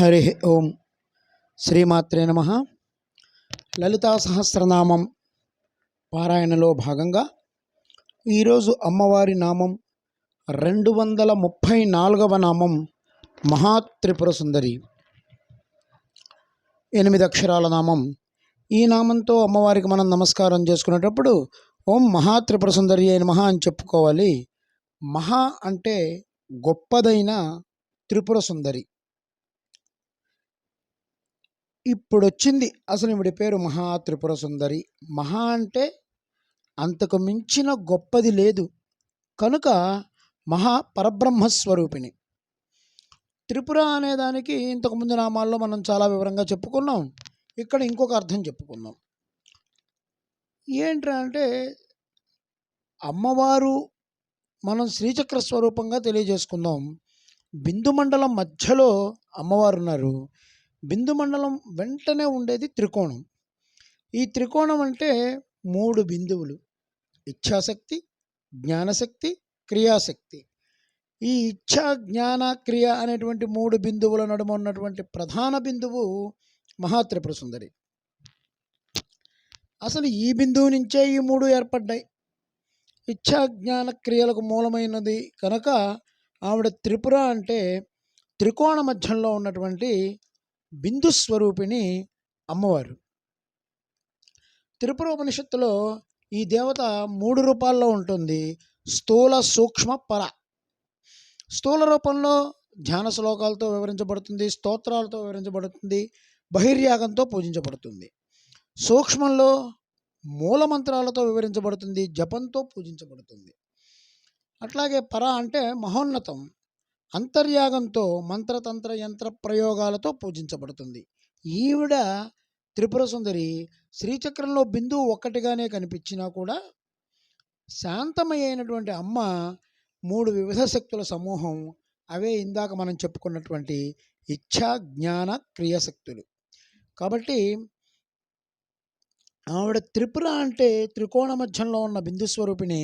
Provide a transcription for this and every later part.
హరి ఓం శ్రీమాత్రే నమ. లలితా సహస్రనామం పారాయణలో భాగంగా ఈరోజు అమ్మవారి నామం రెండు వందల ముప్పై నాలుగవ నామం మహాత్రిపుర సుందరి. ఎనిమిది అక్షరాల నామం. ఈ నామంతో అమ్మవారికి మనం నమస్కారం చేసుకునేటప్పుడు ఓం మహాత్రిపుర సుందరి అయిన మహా అని చెప్పుకోవాలి. మహా అంటే గొప్పదైన త్రిపుర సుందరి. ఇప్పుడు వచ్చింది అసలు ఇవిడి పేరు మహా త్రిపుర సుందరి. మహా అంటే అంతకు మించిన గొప్పది లేదు. కనుక మహా పరబ్రహ్మస్వరూపిణి. త్రిపుర అనేదానికి ఇంతకుముందు నామాల్లో మనం చాలా వివరంగా చెప్పుకున్నాం. ఇక్కడ ఇంకొక అర్థం చెప్పుకుందాం. ఏంటంటే అంటే అమ్మవారు మనం శ్రీచక్ర స్వరూపంగా తెలియజేసుకుందాం. బిందు మండలం మధ్యలో అమ్మవారు ఉన్నారు బిందు మండలం వెంటనే ఉండేది త్రికోణం. ఈ త్రికోణం అంటే మూడు బిందువులు. ఇచ్ఛాశక్తి జ్ఞానశక్తి క్రియాశక్తి. ఈ ఇచ్ఛా జ్ఞాన క్రియ అనేటువంటి మూడు బిందువుల నడుమ ఉన్నటువంటి ప్రధాన బిందువు మహాత్రిపుర సుందరి. అసలు ఈ బిందువు నుంచే ఈ మూడు ఏర్పడ్డాయి. ఇచ్ఛా జ్ఞాన క్రియలకు మూలమైనది కనుక ఆవిడ త్రిపుర అంటే త్రికోణ మధ్యంలో ఉన్నటువంటి బిందు స్వరూపిణి అమ్మవారు. త్రిపుర ఉపనిషత్తులో ఈ దేవత మూడు రూపాల్లో ఉంటుంది. స్థూల సూక్ష్మ పర. స్థూల రూపంలో ధ్యాన శ్లోకాలతో వివరించబడుతుంది స్తోత్రాలతో వివరించబడుతుంది బహిర్యాగంతో పూజించబడుతుంది. సూక్ష్మంలో మూలమంత్రాలతో వివరించబడుతుంది జపంతో పూజించబడుతుంది. అట్లాగే పర అంటే మహోన్నతం. అంతర్యాగంతో మంత్రతంత్ర యంత్ర ప్రయోగాలతో పూజించబడుతుంది. ఈవిడ త్రిపుర సుందరి శ్రీచక్రంలో బిందువు ఒక్కటిగానే కనిపించినా కూడా శాంతమయ్యైనటువంటి అమ్మ మూడు వివిధ శక్తుల సమూహం అవే ఇందాక మనం చెప్పుకున్నటువంటి ఇచ్ఛా జ్ఞాన క్రియాశక్తులు కాబట్టి ఆవిడ త్రిపుర అంటే త్రికోణ మధ్యంలో ఉన్న బిందు స్వరూపిణి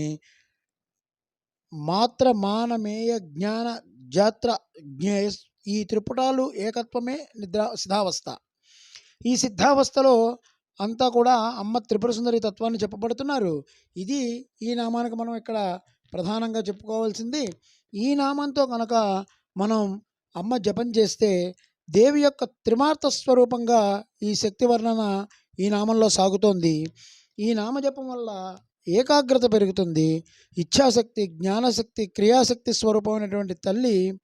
మాత్ర మానమేయ జ్ఞాన జాత్ర జ్ఞేయస్ ఈ త్రిపుటాలు ఏకత్వమే నిద్ర సిద్ధావస్థ. ఈ సిద్ధావస్థలో అంతా కూడా అమ్మ త్రిపుర సుందరి తత్వాన్ని చెప్పబడుతున్నారు. ఇది ఈ నామానికి మనం ఇక్కడ ప్రధానంగా చెప్పుకోవాల్సింది. ఈ నామంతో కనుక మనం అమ్మ జపం చేస్తే దేవి యొక్క త్రిమార్త స్వరూపంగా ఈ శక్తి వర్ణన ఈ నామంలో సాగుతోంది. ఈ నామజపం వల్ల ఏకాగ్రత పెరుగుతుంది. ఇచ్ఛాశక్తి జ్ఞానశక్తి క్రియాశక్తి స్వరూపమైనటువంటి తల్లి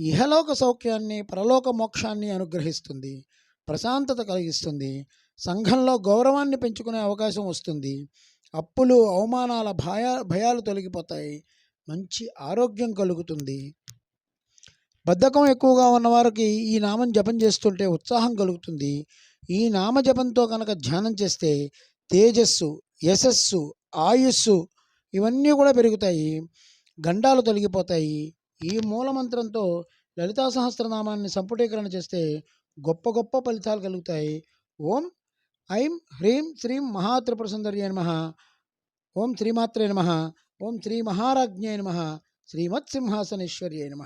ఇహలోక సౌఖ్యాన్ని పరలోక మోక్షాన్ని అనుగ్రహిస్తుంది. ప్రశాంతత కలిగిస్తుంది. సంఘంలో గౌరవాన్ని పెంచుకునే అవకాశం వస్తుంది. అప్పులు అవమానాల భయ భయాలు తొలగిపోతాయి. మంచి ఆరోగ్యం కలుగుతుంది. బద్ధకం ఎక్కువగా ఉన్నవారికి ఈ నామం జపం చేస్తుంటే ఉత్సాహం కలుగుతుంది. ఈ నామ జపంతో కనుక ధ్యానం చేస్తే తేజస్సు యశస్సు ఆయుస్సు ఇవన్నీ కూడా పెరుగుతాయి. గండాలు తొలగిపోతాయి. ఈ మూలమంత్రంతో లలితా సహస్రనామాన్ని సంపుటీకరణ చేస్తే గొప్ప గొప్ప ఫలితాలు కలుగుతాయి. ఓం ఐం హ్రీం శ్రీం మహాత్రిపుర సుందర్య నమ. ఓం శ్రీమాత్రే నమ. ఓం శ్రీ మహారాజ్ఞే నమ. శ్రీమత్సింహాసనేశ్వర్యే నమ.